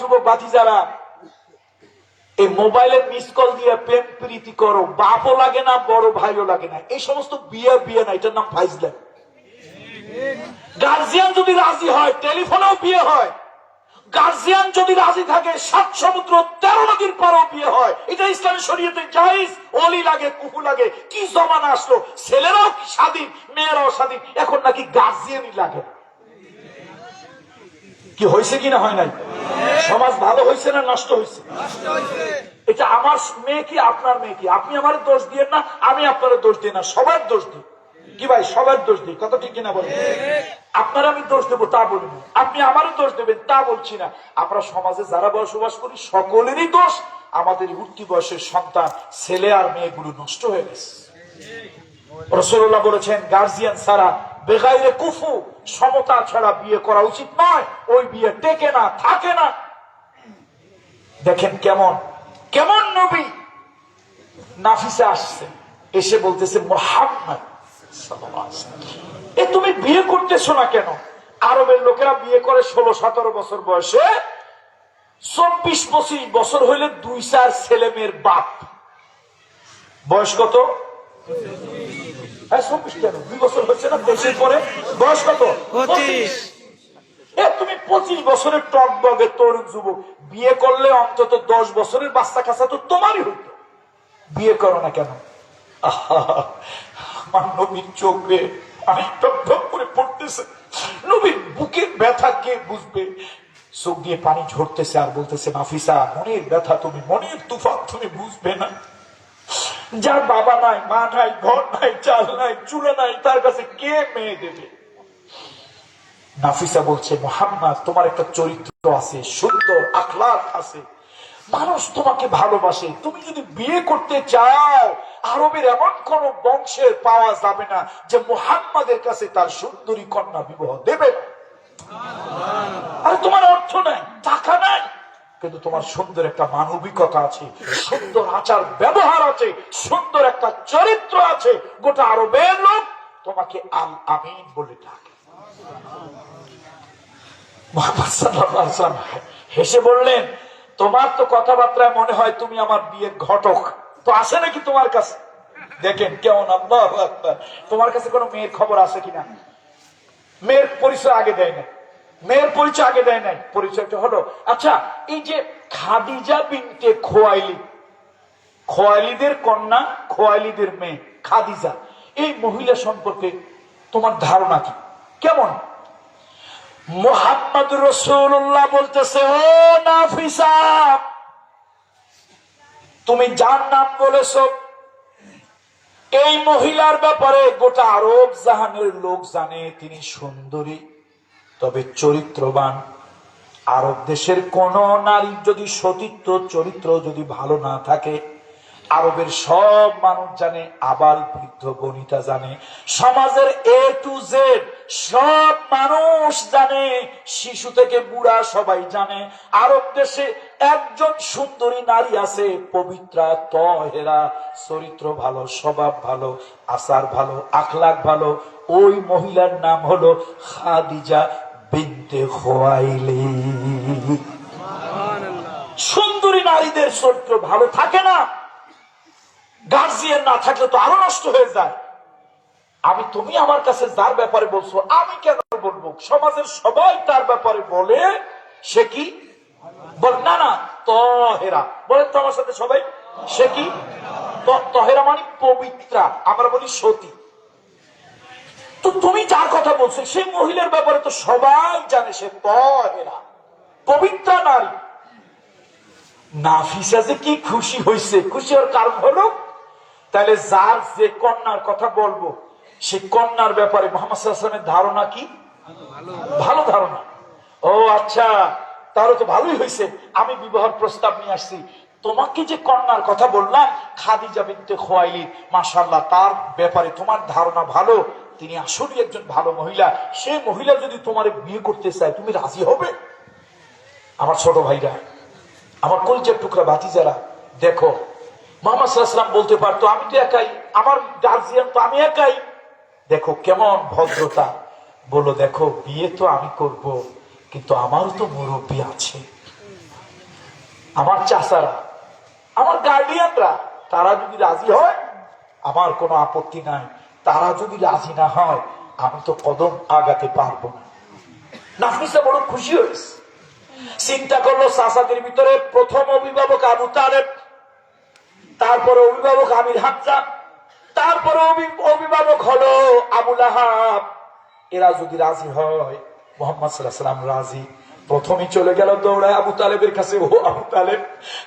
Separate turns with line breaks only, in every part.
যুবক বাতি যারা, এই মিস কল দিয়ে প্রেম প্রীতি করো, বাপও লাগে না, বড় ভাইও লাগে না। এই সমস্ত বিয়ে বিয়ে না, এটার নাম গার্জিয়ান যদি রাজি হয় টেলিফোনেও বিয়ে হয়। গার্জিয়ান যদি রাজি থাকে, সাত সমুদ্র, তেরো নদীর পারও বিয়ে হয়। এটা ইসলামের শরীয়তে জাহিজ অলি লাগে কুকু লাগে। কি জমানা আসলো? ছেলেরাও স্বাধীন, মেয়েরাও স্বাধীন, এখন নাকি গার্জিয়ানই লাগে। কি হয়েছে কিনা হয় নাই? সমাজ ভালো হয়েছে না নষ্ট হয়েছে এটা আমার মেয়ে কি, আপনার মেয়ে কি? আপনি আমার দোষ দিয়ে না, আমি আপনার দোষ দিই না, সবার দোষ দিই। কি ভাই, সবার দোষ দিই? কথা ঠিক কিনা বলেন? আপনার আমি দোষ দেবো, তা বলিনি। আপনি আমারও দোষ দেবেন, তা বলছি না। আমরা সমাজে যারা বসবাস করি, সকলেরই দোষ। আমাদের উঠতি বয়সের সন্তান, ছেলে আর মেয়েগুলো নষ্ট হয়ে গেছে। রসুল্লাহ বলেছেন, গার্জিয়ান ছাড়া বেগাইরে কুফু, সমতা ছাড়া বিয়ে করা উচিত নয়। ওই বিয়ে টেকে না, থাকে না। দেখেন কেমন কেমন নবী নাফিসে আসছে, এসে বলতেছে এ তুমি বিয়ে করতেছো না কেন? আরবের লোকেরা বিয়ে করে ষোলো, সতেরো বছর বয়সে। চব্বিশ পঁচিশ বছর হইলে দুই চার ছেলে মেয়ের বাপ। বয়স কত? হ্যাঁ চব্বিশ কেন? দুই বছর হচ্ছে না তেইশের পরে? বয়স কত?
পঁচিশ।
তুমি পঁচিশ বছরের টক বগে তরুণ যুবক। বিয়ে করলে অন্তত দশ বছরের বাচ্চা কাছা তো তোমারই হইতো। বিয়ে করো না কেন? আমার নবীর চোখ রে আমি টপ করে পড়তেছে। নবীর বুকের ব্যথা কে বুঝবে? চোখ দিয়ে পানি ঝরতেছে আর বলতেছে নাফিসা মনের ব্যথা তুমি মনের তুফান তুমি বুঝবে না। যার বাবা নাই, মা নাই, ঘর নাই, চাল নাই, চুলে নাই, তার কাছে কে মেয়ে দেবে? নাফিসা বলছে, মোহাম্মদ, তোমার একটা চরিত্র আছে, সুন্দর আখলাক আছে। মানুষ তোমাকে ভালোবাসে। তুমি যদি বিয়ে করতে চাও, আরবের এমন কোন বংশের পাওয়া যাবে না যে মোহাম্মদের কাছে তার সুন্দরী কন্যা বিবাহ দেবে আরে তোমার অর্থ নাই, টাকা নাই। কিন্তু তোমার সুন্দর একটা মানবিকতা আছে, সুন্দর আচার ব্যবহার আছে, সুন্দর একটা চরিত্র আছে, গোটা আরবের লোক তোমাকে আল আমিন বলে ডাকে। হেসে বললেন, তোমার তো কথাবার্তায় মনে হয় তুমি আমার বিয়ের ঘটক। তো আসে নাকি তোমার কাছে? দেখেন, কেমন তোমার কাছে কোনো মেয়ের খবর আছে কিনা? মেয়ের পরিচয় আগে দেয় না মেয়ের পরিচয় আগে দেয় নাই, পরিচয়টা হলো। আচ্ছা এই যে খাদিজা বিনতে খোয়াইলি, খোয়াইলিদের কন্যা, খোয়াইলিদের মেয়ে, খাদিজা, এই মহিলা সম্পর্কে তোমার ধারণা কি? কেমন? মোহাম্মদ রসুল্লাহ বলতেছে, ও নাফিসা, তুমি যার নাম বলেছ, এই মহিলার ব্যাপারে গোটা আরব জাহানের লোক জানে, তিনি সুন্দরী। তবে চরিত্রবান। আরব দেশের কোন নারীর যদি সতীত্ব, চরিত্র যদি ভালো না থাকে, আরবের সব মানুষ জানে আবাল বৃদ্ধ বনিতা জানে। সমাজের এ টু জেড সব মানুষ জানে, শিশু থেকে বুড়া সবাই জানে। আরব দেশে একজন সুন্দরী নারী আছে, পবিত্রা, তহেরা, চরিত্র ভালো, স্বভাব ভালো, আচার ভালো আখলাক ভালো। ওই মহিলার নাম হলো খাদিজা। খোয়াইলি। সুন্দরী নারীদের চরিত্র ভালো থাকে না। গার্জিয়ান না থাকলে তো আরও নষ্ট হয়ে যায়। আমি তুমি আমার কাছে যার ব্যাপারে বলছো, আমি কেন বলব? সমাজের সবাই তার ব্যাপারে বলে, সে কি? বল, না না, তহেরা। বলেন তো আমার সাথে সবাই, সে কি? তহেরা মানে পবিত্রা। আমরা বলি সতী। তো তুমি যার কথা বলছো সেই মহিলার ব্যাপারে তো সবাই জানে, সে তহেরা পবিত্রা নারী। নাফিসা যে কি খুশি হয়েছে খুশি হওয়ার কারণ হলো, তাহলে যার যে কন্যার কথা বলব সেই কন্যার ব্যাপারে মোহাম্মদ সাল্লামের ধারণা কি? ভালো ধারণা। ও আচ্ছা তাহলে তো ভালোই হয়েছে আমি বিবাহের প্রস্তাব নিয়ে আসছি। তোমাকে যে কন্যার কথা বললাম, খাদিজা বিনতে খোয়াইলি মাশাল্লাহ তার ব্যাপারে তোমার ধারণা ভালো তিনি আসলে একজন ভালো মহিলা, সে মহিলা যদি তোমার বিয়ে করতে চায়, তুমি রাজি হবে? আমার ছোট ভাইরা, আমার কলচের টুকরা বাতি যারা দেখো, মোহাম্মদ সাল্লাম বলতে পারতো, আমি তো একাই, আমার গার্জিয়ান তো আমি একাই। দেখো, কেমন ভদ্রতা। বলো দেখো, বিয়ে তো আমি করব, কিন্তু আমারও তো মুরব্বী আছে। আমার চাচারা, আমার গার্ডিয়ানরা তারা যদি রাজি হয়, আমার কোনো আপত্তি নাই। তারা যদি রাজি না হয়, আমি তো কদম আগাতে পারব না। নাফিসা বড় খুশি হয়েছে। চিন্তা করল চাচাদের ভিতরে প্রথম অভিভাবক আবু তালেব, তারপরে অভিভাবক আমির হামজা তারপরে অভি- অভিভাবক হলো আবুল আহাব এরা যদি রাজি হয়, মোহাম্মদ সাল্লাম রাজি। প্রথমেই চলে গেল দৌড়ায় আবু তালেবের কাছে, ও আবু তালেব,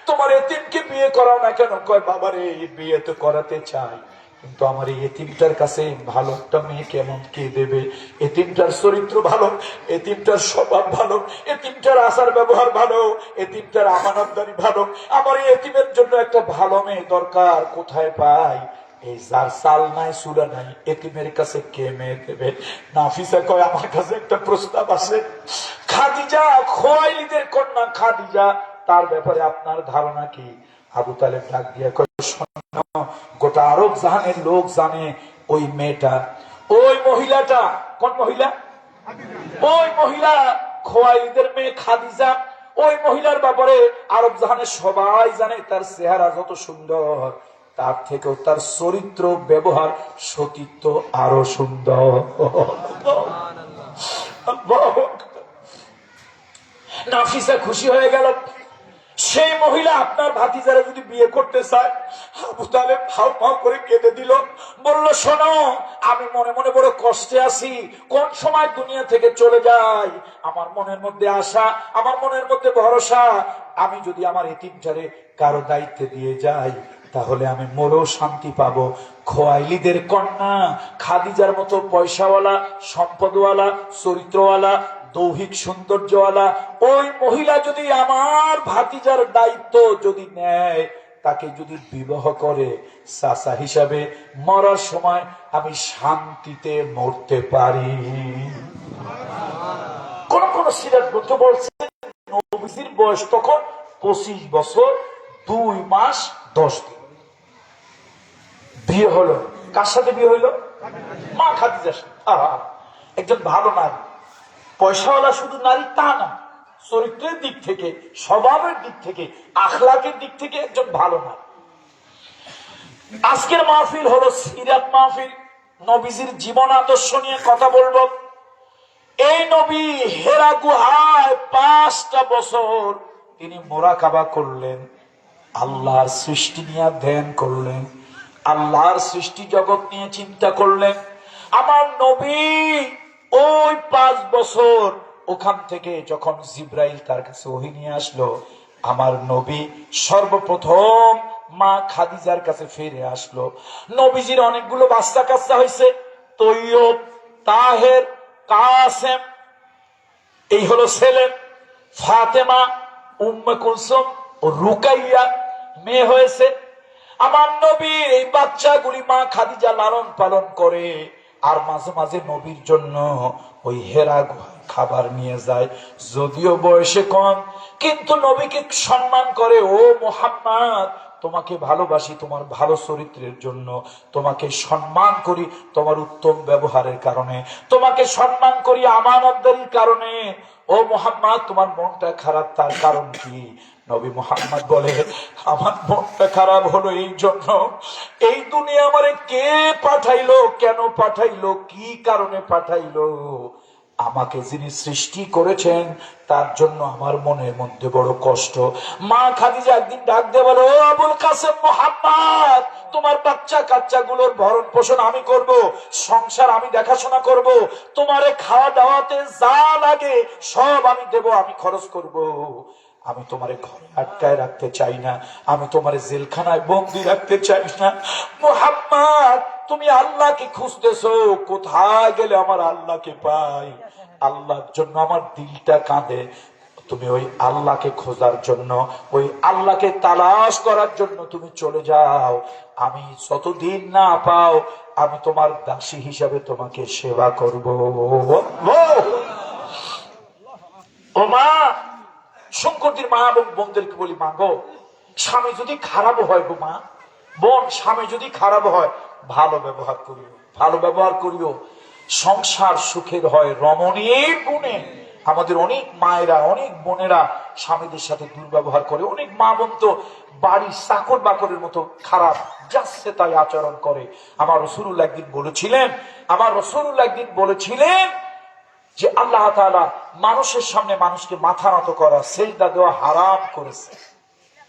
তোমার এতিমকে বিয়ে করাও না কেন? কয়, বাবারে এই বিয়ে তো করাতে চাই। কিন্তু আমার এই এতিমটার কাছে ভালো একটা মেয়ে কেমন কে দেবে? এতিমটার চরিত্র ভালো, এতিমটার স্বভাব ভালো, এতিমটার আচার ব্যবহার ভালো, এতিমটার আমানতদারি ভালো। আমার এই এতিমের জন্য একটা ভালো মেয়ে দরকার, কোথায় পাই? এই যার চাল নাই সুরা নাই, এতিমের কাছে কে মেয়ে দেবে? নাফিসা কয়, আমার কাছে একটা প্রস্তাব আছে। খাদিজা, খোয়াইলিদের কন্যা খাদিজা, তার ব্যাপারে আপনার ধারণা কি? আবু তালেব ডাক দিয়ে গোটা আরব জাহানের লোক জানে ওই মেয়েটা। ওই মহিলাটা, কোন মহিলা? ওই মহিলা খোয়াইলিদের মেয়ে খাদিজা। ওই মহিলার ব্যাপারে আরব জাহানের সবাই জানে, তার চেহারা যত সুন্দর, তার থেকেও তার চরিত্র, ব্যবহার, সতীত্ব আরও সুন্দর। নাফিসা খুশি হয়ে গেল। সেই মহিলা আপনার ভাতিজারা যদি বিয়ে করতে চায়, আবু তাহলে ভাও ফাউ করে কেঁদে দিল। বলল, শোনো, আমি মনে মনে বড় কষ্টে আছি। কোন সময় দুনিয়া থেকে চলে যাই? আমার মনের মধ্যে আশা, আমার মনের মধ্যে ভরসা। আমি যদি আমার এতিমটারে কারও দায়িত্বে দিয়ে যাই, তাহলে আমি মোরও শান্তি পাবো। খোয়াইলিদের কন্যা, খাদিজার মতো পয়সাওয়ালা, সম্পদওয়ালা, চরিত্রওয়ালা দৌহিক সৌন্দর্যওয়ালা, ওই মহিলা যদি আমার ভাতিজার দায়িত্ব যদি নেয়, তাকে যদি বিবাহ করে, চাচা হিসাবে মরার সময় আমি শান্তিতে মরতে পারি। কোন কোন সিরাজ গ্রন্থ বলছে, নবীজির বয়স তখন পঁচিশ বছর, দুই মাস, দশ দিন। বিয়ে হলো কার সাথে বিয়ে হইল? মা খাদিজার সাথে। একজন ভালো নারী। পয়সাওয়ালা শুধু নারী তা না, চরিত্রের দিক থেকে, স্বভাবের দিক থেকে, আখলাকের দিক থেকে একজন ভালো নারী। আজকের মাহফিল হলো সিরাত মাহফিল। নবীজির জীবন আদর্শ নিয়ে কথা বলব। এই নবী হেরা গুহায় পাঁচটা বছর তিনি মোরাকাবা করলেন, আল্লাহর সৃষ্টি নিয়ে ধ্যান করলেন, আল্লাহর সৃষ্টি জগৎ নিয়ে চিন্তা করলেন। আমার নবী ওই পাঁচ বছর ওখান থেকে যখন জিব্রাইল তার কাছে ওহি নিয়ে আসলো, আমার নবী সর্বপ্রথম মা খাদিজার কাছে ফিরে আসলো। নবীজির অনেকগুলো বাচ্চা কাচ্চা হয়েছে, তৈয়ব, তাহের, কাসেম, এই হলো ছেলে, ফাতেমা, উম্মে কুলসুম ও রুকাইয়া, মেয়ে হয়েছে। আমার নবীর এই বাচ্চাগুলি মা খাদিজা লালন পালন করে আর মাঝে মাঝে নবীর জন্য ওই হেরা গুহায় খাবার নিয়ে যায়। যদিও বয়সে কম, কিন্তু নবীকে সম্মান করে, ও মোহাম্মদ, তোমাকে ভালোবাসি, তোমার ভালো চরিত্রের জন্য। তোমাকে সম্মান করি তোমার উত্তম ব্যবহারের কারণে। তোমাকে সম্মান করি আমানতদারির কারণে। ও মোহাম্মদ, তোমার মনটা খারাপ, তার কারণ কি? নবী মোহাম্মদ বলে, আমার মনটা খারাপ হলো এই জন্য। এই দুনিয়া আমারে কে পাঠাইলো, কেন পাঠাইলো, কি কারণে পাঠাইলো? আমাকে যিনি সৃষ্টি করেছেন, তার জন্য আমার মনের মধ্যে বড় কষ্ট। মা খাদিজা একদিন ডাক দিয়ে বলে, ও আবুল কাসেম মোহাম্মদ, তোমার বাচ্চা কাচ্চা গুলোর ভরণ পোষণ আমি করব, সংসার আমি দেখাশোনা করব, তোমারে খাওয়া দাওয়াতে যা লাগে সব আমি দেব, আমি খরচ করব। আমি তোমারে ঘরে আটকায় রাখতে চাই না। আমি তোমারে জেলখানায় বন্দি রাখতে চাই না। মোহাম্মদ, তুমি আল্লাহকে খুঁজতেছো। কোথায় গেলে আমার আল্লাহকে পাই? আল্লাহর জন্য আমার দিলটা কাঁদে। তুমি ওই আল্লাহকে খোঁজার জন্য, ওই আল্লাহকে তালাশ করার জন্য তুমি চলে যাও। আমি যতদিন না পাও, আমি তোমার দাসী হিসাবে তোমাকে সেবা করব। ও মা শঙ্করদের মা এবং বোনদেরকে বলি, মা গো, স্বামী যদি খারাপ হয় গো মা, বোন, স্বামী যদি খারাপ হয়, ভালো ব্যবহার করিও, ভালো ব্যবহার করিও। সংসার সুখের হয় রমণীর গুণে। আমাদের অনেক মায়েরা, অনেক বোনেরা স্বামীদের সাথে দুর্ব্যবহার করে। অনেক মা বোন তো বাড়ির চাকর বাকরের মতো খারাপ, যাচ্ছে তাই আচরণ করে। আমার রসুল একদিন বলেছিলেন, আমার রসুল একদিন বলেছিলেন যে আল্লাহ মানুষের সামনে মানুষকে মাথা নত করা, সেজদা দেওয়া হারাম করেছে।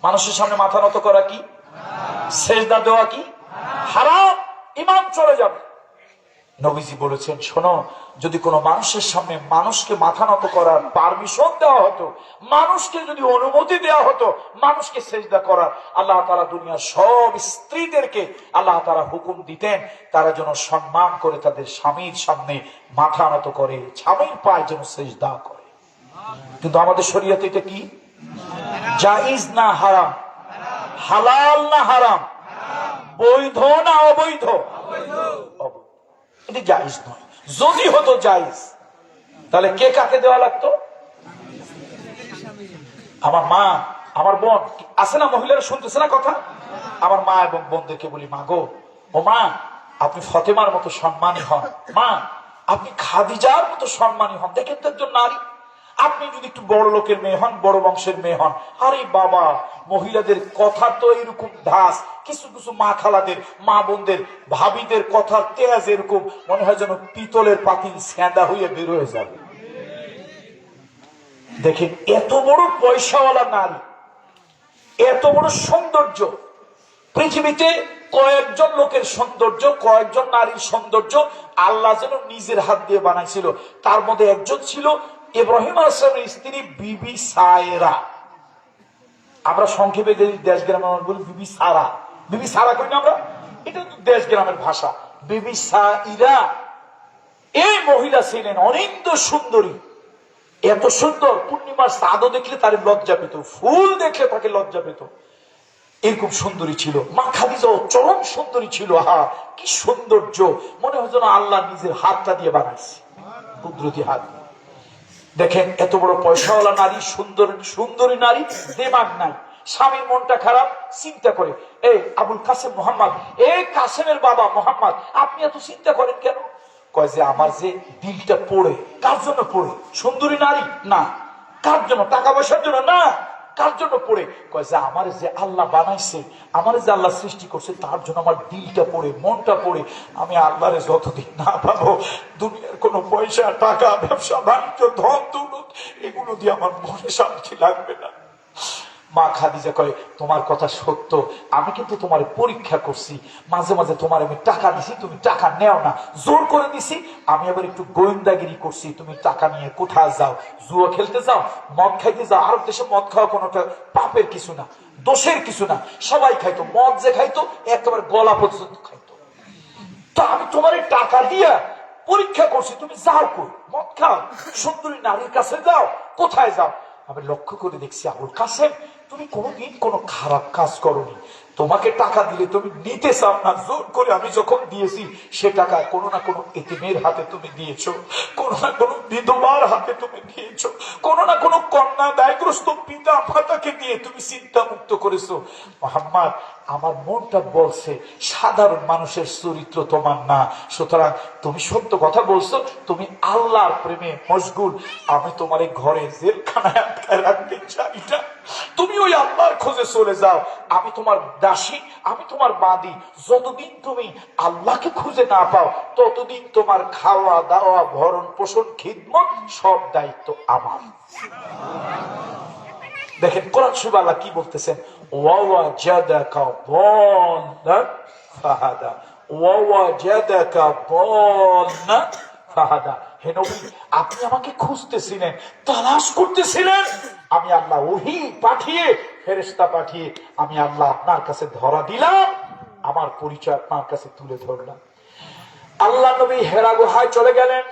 মানুষের সামনে মাথা নত করা কি? সেজদা দেওয়া কি? হারাম। ইমান চলে যাবে। নবীজি বলেছেন, শোনো, যদি কোনো মানুষের সামনে মানুষকে মাথা নত করার পারমিশন দেওয়া হতো, মানুষকে যদি অনুমতি দেওয়া হতো, মানুষকে সেজদা করার, আল্লাহ তারা দুনিয়ার সব স্ত্রীদেরকে আল্লাহ তারা হুকুম দিতেন, তারা যেন সম্মান করে তাদের স্বামীর সামনে মাথা নত করে, স্বামীর পায়ে যেন সেজদা করে। কিন্তু আমাদের শরীয়তে এটা কি? জাইজ না হারাম? হালাল না হারাম? বৈধ না অবৈধ? অবৈধ। এটি জাহিজ নয়। যদি হতো জাহিজ তাহলে কে কাকে দেওয়া লাগতো? আমার মা, আমার বোন আছে না মহিলারা শুনতেছে না কথা? আমার মা এবং বোনদেরকে বলি, মা গো, ও মা, আপনি ফতেমার মতো সম্মানী হন। মা, আপনি খাদিজার মতো সম্মানী হন। দেখেন তো একজন নারী। আপনি যদি একটু বড় লোকের মেয়ে হন, বড় বংশের মেয়ে হন, আরে বাবা, মহিলাদের কথা তো এরকম ধাস, কিছু কিছু মা খালাদের, মা বোনদের, ভাবিদের কথা তেজ এরকম, মনে হয় যেন পিতলের পাতিল স্যাঁদা হয়ে বের হয়ে যাবে। দেখেন, এত বড় পয়সাওয়ালা নারী, এত বড় সৌন্দর্য, পৃথিবীতে কয়েকজন লোকের সৌন্দর্য, কয়েকজন নারীর সৌন্দর্য আল্লাহ যেন নিজের হাত দিয়ে বানাইছিল। তার মধ্যে একজন ছিল ইব্রাহিম আসলামের স্ত্রী বিবি সায়রা। আমরা সংক্ষেপে যদি দেশ গ্রামে আমরা বলি, বিবি সারা। বিবি সারা কই না আমরা? এটা তো দেশ গ্রামের ভাষা। বিবি সাইরা। এই মহিলা ছিলেন অনিন্দ সুন্দরী। এত সুন্দর, পূর্ণিমার সাদও দেখলে তার লজ্জা পেত, ফুল দেখলে তাকে লজ্জা পেত। এরকম সুন্দরী ছিল। মা খাদিজাও চরম সুন্দরী ছিল। হা কি সৌন্দর্য। মনে হয় যেন আল্লাহ নিজের হাতটা দিয়ে বানাইছে। কুদরতি হাত। দেখেন, এত বড় পয়সাওয়ালা নারী, সুন্দর, সুন্দরী নারী, দেমাগ নাই। স্বামীর মনটা খারাপ, চিন্তা করে, এই আবুল কাসেম মোহাম্মদ, এই কাসেমের বাবা মোহাম্মদ, আপনি এত চিন্তা করেন কেন? কয় যে, আমার যে দিলটা পড়ে, কার জন্য পড়ে? সুন্দরী নারী? না। কার জন্য? টাকা পয়সার জন্য? না। কার জন্য পড়ে, কয় যে আমার যে আল্লাহ বানাইছে, আমার যে আল্লাহ সৃষ্টি করছে, তার জন্য আমার দিলটা পড়ে, মনটা পড়ে। আমি আল্লাহরে যতদিন না পাবো, দুনিয়ার কোনো পয়সা, টাকা, ব্যবসা, বাণিজ্য ধন দৌলত এগুলো দিয়ে আমার মনে শান্তি লাগবে না। মা খাদিজা কয়, তোমার কথা সত্য, আমি কিন্তু তোমার পরীক্ষা করছি। মাঝে মাঝে তোমার আমি টাকা দিছি, তুমি টাকা নেও না। জোর করে দিছি, আমি আবার একটু গোয়েন্দাগিরি করছি, তুমি টাকা নিয়ে কোথায় যাও? জুয়া খেলতে যাও? মদ খাইতে যাও? আরব দেশে মদ খাওয়া কোনোটা পাপের কিছু না, দোষের কিছু না। সবাই খাইতো, মদ যে খাইতো, একেবারে গলা পর্যন্ত খাইতো। তা আমি তোমার টাকা দিয়া পরীক্ষা করছি, তুমি যাও কই? মদ খাও। সুন্দরী নারীর কাছে যাও, কোথায় যাও? আমি লক্ষ্য করে দেখছি আবুল কাসেম তুমি কোনোদিন কোনো খারাপ কাজ করনি। তোমাকে টাকা দিলে তুমি নিতে চাও না। জোর করে আমি যখন দিয়েছি, সে টাকা কোনো না কোনো এতিমের হাতে তুমি দিয়েছ। কোনো না কোনো বিধবার হাতে তুমি দিয়েছ। কোনো না কোনো কন্যা দায়গ্রস্ত পিতা মাতাকে দিয়ে তুমি চিন্তা মুক্ত করেছ। মোহাম্মদ আমার মনটা বলছে, সাধারণ মানুষের চরিত্র তোমার না। সুতরাং তুমি সত্য কথা বলছো, তুমি আল্লাহর প্রেমে মশগুল। আমি তোমার ঘরে জেলখানায় আটকায় রাখতে চাই না। তুমি ওই আল্লাহর খোঁজে চলে যাও। আমি তোমার দাসী, আমি তোমার বাদী। যতদিন তুমি আল্লাহকে খুঁজে না পাও, ততদিন তোমার খাওয়া, দাওয়া, ভরণ, পোষণ, খিদমত সব দায়িত্ব আমার। দেখেন, কোরআন আল্লাহ কি বলতেছেন? ওয়াওয়াজাদাকা দাল্লান ফাহাদা ওয়াওয়াজাদাকা দাল্লান ফাহাদা হে নবী, আপনি আমাকে খুঁজতেছিলেন, তালাশ করতেছিলেন। আমি আল্লাহ ওহি পাঠিয়ে, ফেরেশতা পাঠিয়ে আমি আল্লাহ আপনার কাছে ধরা দিলাম, আমার পরিচয় আপনার কাছে তুলে ধরলাম। আল্লাহ নবী হেরা গুহায় চলে গেলেন।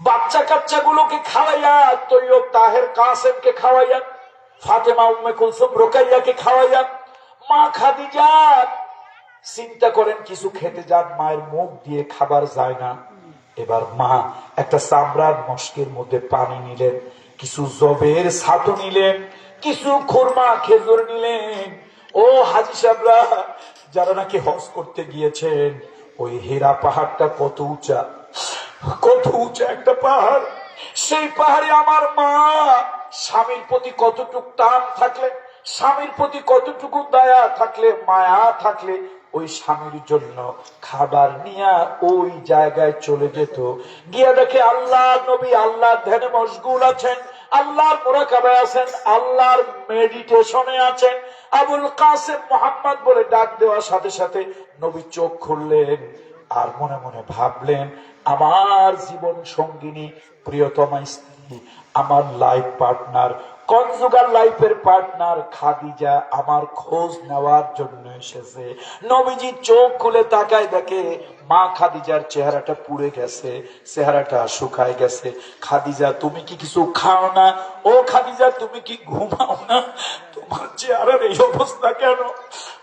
বাচ্চা কাচ্চা গুলোকে খাওয়াইয়া, তৈয়ব তাহের কাসেমকে খাওয়াইয়া ফাতেমা উম্মে কুলসুম রোকাইয়াকে খাওয়াইয়া, মা খাদিজা, চিন্তা করেন কিছু খেতে যান, মায়ের মুখ দিয়ে খাবার যায় না। এবার মা একটা চামড়ার মস্কের মধ্যে পানি নিলেন, কিছু জবের ছাতু নিলেন, কিছু খুরমা, খেজুর নিলেন। ও হাজি সাহেবরা, যারা নাকি হজ করতে গিয়েছেন, ওই হেরা পাহাড়টা কত উঁচা কত উঁচা একটা পাহাড়। সেই পাহাড়ে আমার মা স্বামীর প্রতি কতটুকু টান থাকলে, স্বামীর প্রতি কতটুকু দয়া থাকলে, মায়া থাকলে, ওই স্বামীর জন্য খাবার নিয়ে ওই জায়গায় চলে যেত। গিয়া দেখে আল্লাহ নবী আল্লাহ ধ্যানে মশগুল আছেন, আল্লাহর মোরাকাবায় আছেন, আল্লাহর মেডিটেশনে আছেন। আবুল কাসেম মোহাম্মদ বলে ডাক দেওয়ার সাথে সাথে নবী চোখ খুললেন আর মনে মনে ভাবলেন, আমার জীবন সঙ্গিনী, প্রিয়তমা স্ত্রী আমার লাইফ পার্টনার কনজুগার লাইফের পার্টনার খাদিজা আমার খোঁজ নেওয়ার জন্য এসেছে। নবীজি চোখ খুলে তাকায় দেখে মা খাদিজার চেহারাটা পুড়ে গেছে, চেহারাটা শুকায় গেছে। খাদিজা, তুমি কি কিছু খাও না? ও খাদিজা, তুমি কি ঘুমাও না? তোমার চেহারার এই অবস্থা কেন?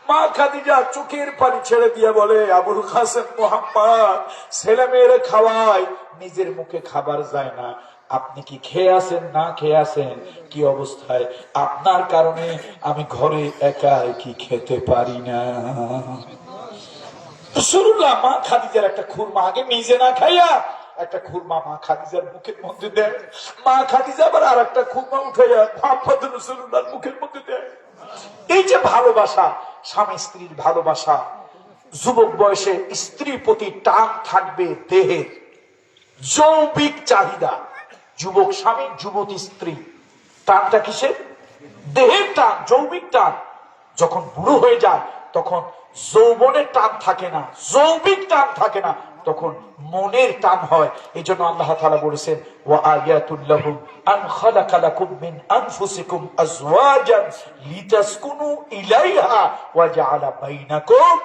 মা খাদিজা চোখের পানি ছেড়ে দিয়ে বলে, আবুল কাসেম মোহাম্মদ ছেলে মেয়েরে খাওয়ায় নিজের মুখে খাবার যায় না। আপনি কি খেয়ে আছেন, না খেয়ে আছেন? কি অবস্থায়? আপনার কারণে আমি ঘরে একা কি খেতে পারি না। রসুল্লাহ মা খাদিজার একটা খুরমা, আগে নিজে না খাইয়া একটা খুরমা মা খাদিজার মুখের মধ্যে দেয়। মা খাদিজা আবার আর একটা খুরমা উঠাইয়া মুখের মধ্যে দেয়। এই যে ভালোবাসা, স্বামী স্ত্রীর ভালোবাসা, যুবক বয়সে স্ত্রীর প্রতি টান থাকবে দেহের যৌবিক চাহিদা। যুবক স্বামী, যুবতী স্ত্রী। টানটা কিসের? দেহের টান যৌবিক টান। যখন বুড়ো হয়ে যায়, তখন যৌবনের টান থাকে না যৌবিক টান থাকে না, তখন মনের টান হয়। এই জন্য আল্লাহ তাআলা বলেছেন, ওয়া আয়াতুল্লাহুম আন খালাকা লাকুম মিন আনফুসিকুম আজওয়াজান লিতাসকুনু ইলাইহা ওয়া জাআলা বাইনাকুম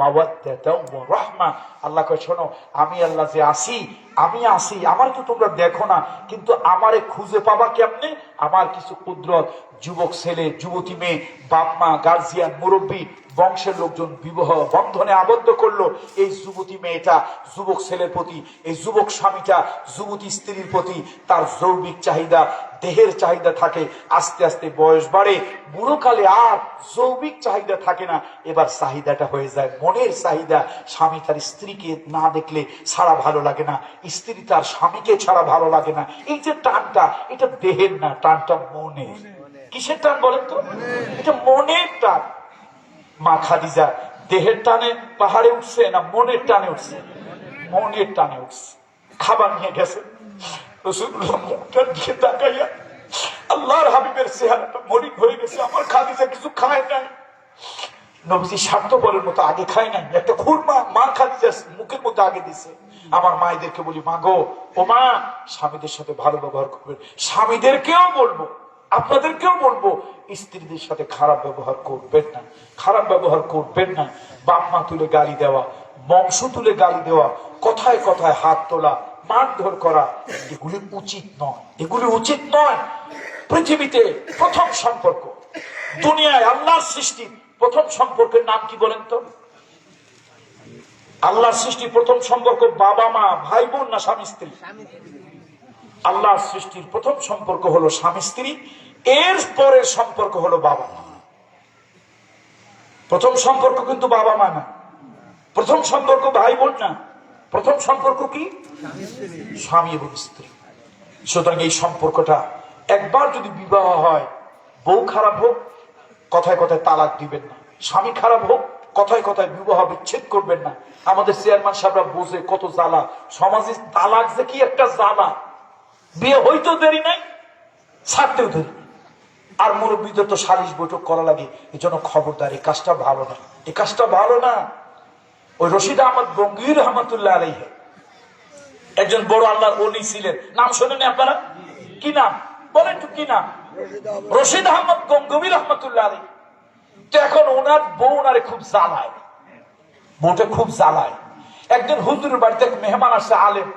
মাওয়াদ্দাতাও ওয়া আল্লাহ কয়, শোনো, আমি আল্লাহ যে আসি আমি আসি আমার তো তোমরা দেখো না, কিন্তু আমারে খুঁজে পাবা কেমনে? আমার কিছু কুদরত, যুবক ছেলে, যুবতী মেয়ে, বাপ মা গার্জিয়ান মুরব্বী, বংশের লোকজন বিবাহ বন্ধনে আবদ্ধ করল। এই যুবতী মেয়েটা, যুবক ছেলের প্রতি, এই যুবক স্বামীটা, যুবতী স্ত্রীর প্রতি তার যৌবিক চাহিদা, দেহের চাহিদা থাকে, আস্তে আস্তে বয়স বাড়ে বুড়োকালে আর যৌবিক চাহিদা থাকে না। এবার চাহিদাটা হয়ে যায়, মনের চাহিদা, স্বামী তার স্ত্রীকে না দেখলে সারা ভালো লাগে না। স্ত্রী তার স্বামীকে ছাড়া ভালো লাগে না। এই যে টানটা, এটা দেহের না, টানটা মনের। কিসের টান বলেন তো? এটা মনের টান। মা খাদিজা, দেহের টানে পাহাড়ে উঠছে না মনের টানে উঠছে? মনের টানে উঠছে। খাবার নিয়ে গেছে। আল্লাহর হাবিবের চেহারাটা মরিক হয়ে গেছে। আমার খাদিজা কিছু খায় নাই। নবীজি স্বার্থপরের মতো আগে খায় নাই। একটা খুরমা মা খাদিজা মুখের মধ্যে আগে দিছে আমার মায়েদেরকে বলি, মা গো, ও মা, স্বামীদের সাথে ভালো ব্যবহার করবেন। স্বামীদেরকেও বলব, আপনাদেরকেও বলব, স্ত্রীদের সাথে খারাপ ব্যবহার করবেন না, খারাপ ব্যবহার করবেন না। বাপ মা তুলে গালি দেওয়া, বংশ তুলে গালি দেওয়া, কথায় কথায় হাত তোলা, মারধর করা, এগুলি উচিত নয়। এগুলি উচিত নয়। পৃথিবীতে প্রথম সম্পর্ক, দুনিয়ায় আল্লাহর সৃষ্টি প্রথম সম্পর্কের নাম কি বলেন তো? আল্লাহর সৃষ্টি প্রথম সম্পর্ক বাবা, মা, ভাই, বোন না স্বামী, স্ত্রী? আল্লাহর সৃষ্টির প্রথম সম্পর্ক হলো স্বামী, স্ত্রী। এর পরের সম্পর্ক হলো বাবা, মা। প্রথম সম্পর্ক কিন্তু বাবা, মা না। প্রথম সম্পর্ক ভাই, বোন না। প্রথম সম্পর্ক কি? স্বামী এবং স্ত্রী। সুতরাং এই সম্পর্কটা একবার যদি বিবাহ হয়, বউ খারাপ হোক, কথায় কথায় তালাক দিবেন না। স্বামী খারাপ হোক কথায় কথায় বিবাহ বিচ্ছেদ করবেন না। আমাদের চেয়ারম্যান সাহেবরা বোঝে কত জ্বালা। সমাজে তালাক যে কি একটা জ্বালা। বিয়ে হইতেও দেরি নাই, ছাড়তেও দেরি আর মুরব্বীদের তো সালিশ বৈঠক করা লাগে, এই জন্য খবরদার, এই কাজটা ভালো না। এই কাজটা ভালো না। ওই রশিদ আহমদ গঙ্গির রহমতুল্লাহ আলাইহে। একজন বড় আল্লাহর অলি ছিলেন। নাম শোনেন আপনারা? কি নাম? বলেন কি নাম? রশিদ আহমদ গঙ্গবী রহমতুল্লাহ আলী তো এখন ওনার বউ ওনারে খুব জ্বালায়। বউটা খুব জ্বালায়। একদিন হুজুরের বাড়িতে এক মেহমান আসছে আলেম।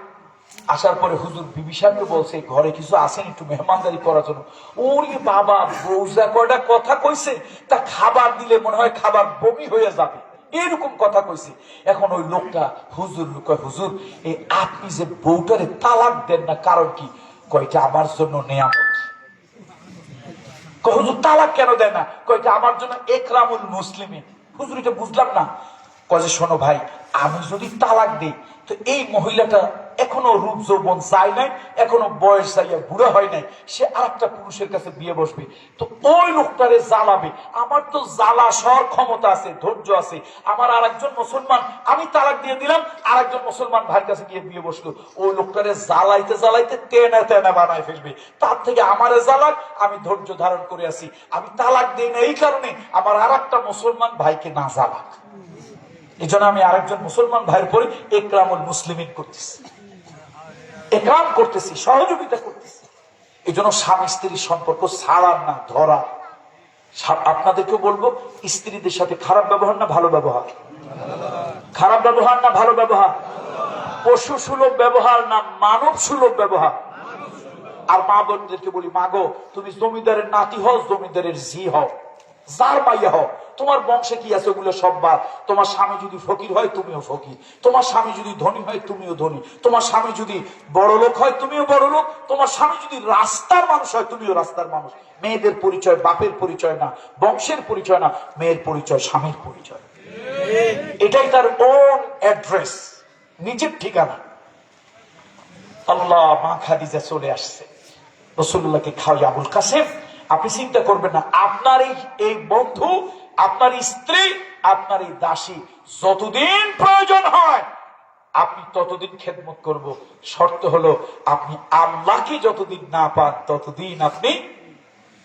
আসার পরে হুজুর বিবি সাহেবকে বলছে, ঘরে কিছু আসেন একটু মেহমানদারি করার জন্য। ওরে বাবা বউজা কয়টা কথা কইছে, তা খাবার দিলে মনে হয় খাবার বমি হয়ে যাবে। এরকম কথা কইছে। এখন ওই লোকটা হুজুর কয়, হুজুর, এই আপনি যে বউটারে তালাক দেন না, কারণ কি? কয়টা আমার জন্য নেয়ামত। কয় হুজুর তালাক কেন দেয় না? কয়েকটা আমার জন্য একরামুল মুসলিমে হুজুর, এটা বুঝলাম না। কয়ে শোনো ভাই আমি যদি তালাক দিই, তো এই মহিলাটা এখনও রূপ যৌবন যায় নাই, এখনও বয়স যাইয়া বুড়া হয় নাই, সে আরেকটা পুরুষের কাছে বিয়ে বসবে। তো ওই লোকটারে জ্বালাবে। আমার তো জ্বালা সর ক্ষমতা আছে, ধৈর্য আছে। আমার আরেকজন মুসলমান, আমি তালাক দিয়ে দিলাম, আরেকজন মুসলমান ভাইয়ের কাছে গিয়ে বিয়ে বসল। ওই লোকটারে জ্বালাইতে জ্বালাইতে তেনা তেনা বানায় ফেলবে। তার থেকে আমারে জ্বালাক, আমি ধৈর্য ধারণ করে আছি। আমি তালাক দিই না, এই কারণে আমার আর একটা মুসলমান ভাইকে না জ্বালাক। এই জন্য আমি আরেকজন মুসলমান ভাইয়ের পরে একরামুল মুসলিমিন করতেছি। একরাম করতেছি, সহযোগিতা করতেছি। এই জন্য স্বামী স্ত্রীর সম্পর্ক ছাড়ার না, ধরা। আপনাদেরকেও বলব, স্ত্রীদের সাথে খারাপ ব্যবহার না, ভালো ব্যবহার। খারাপ ব্যবহার না, ভালো ব্যবহার। পশু সুলভ ব্যবহার না, মানব সুলভ ব্যবহার। আর মা বোনদেরকে বলি মাগো তুমি জমিদারের নাতি হও, জমিদারের জি হও। যার মাইয়া হও তোমার বংশে কি আছে ওগুলো সব বাদ? তোমার স্বামী যদি ফকির হয়, তুমিও ফকির। তোমার স্বামী যদি ধনী হয়, তুমিও ধনী। তোমার স্বামী যদি বড় লোক হয়, তুমিও বড় লোক। তোমার স্বামী যদি রাস্তার মানুষ হয়, তুমিও রাস্তার মানুষ। মেয়েদের পরিচয় বাপের পরিচয় না, বংশের পরিচয় না, মেয়ের পরিচয় স্বামীর পরিচয়। এটাই তার ওন অ্যাড্রেস নিজের ঠিকানা। আল্লাহ মা খাদিজা চলে আসছে। রসুল্লাহকে খাওয়াই আবুল কাসেম। আপনি চিন্তা করবেন না, আপনার এই এই বন্ধু আপনার স্ত্রী, আপনার এই দাসী যতদিন প্রয়োজন হয়, আপনি ততদিন খেদমত করব। শর্ত হলো, আপনি আল্লাহকে যতদিন না পান, ততদিন আপনি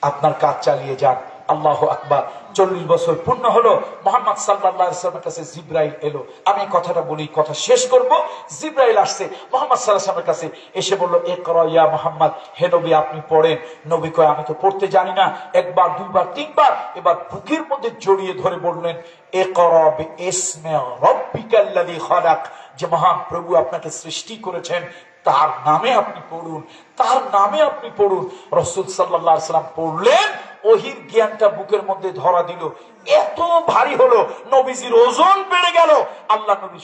আপনার কাজ চালিয়ে যান। আল্লাহ আকবার। চল্লিশ বছর পূর্ণ হলো, মোহাম্মদ সাল্লাহামের কাছে জিব্রাইল এলো। আমি কথাটা বলি, কথা শেষ করব, জিব্রাইল আসছে, মোহাম্মদ সাল্লাহামের কাছে এসে বলল এ ইয়া মোহাম্মদ, হে নবী আপনি পড়েন। নবী কয়, আমি তো পড়তে জানি না। একবার, দুইবার, তিনবার এবার বুকের মধ্যে জড়িয়ে ধরে বললেন এ করব এসমে রব্বিকাল্লাযী খালাক। যে মহান প্রভু আপনাকে সৃষ্টি করেছেন, তার নামে আপনি পড়ুন, তার নামে আপনি পড়ুন। রসুল সাল্লাহ সাল্লাম পড়লেন ওহির জ্ঞানটা বুকের মধ্যে ধরা দিল। এত ভারী হলো, নবীজির ওজন বেড়ে গেল। আল্লাহ নবী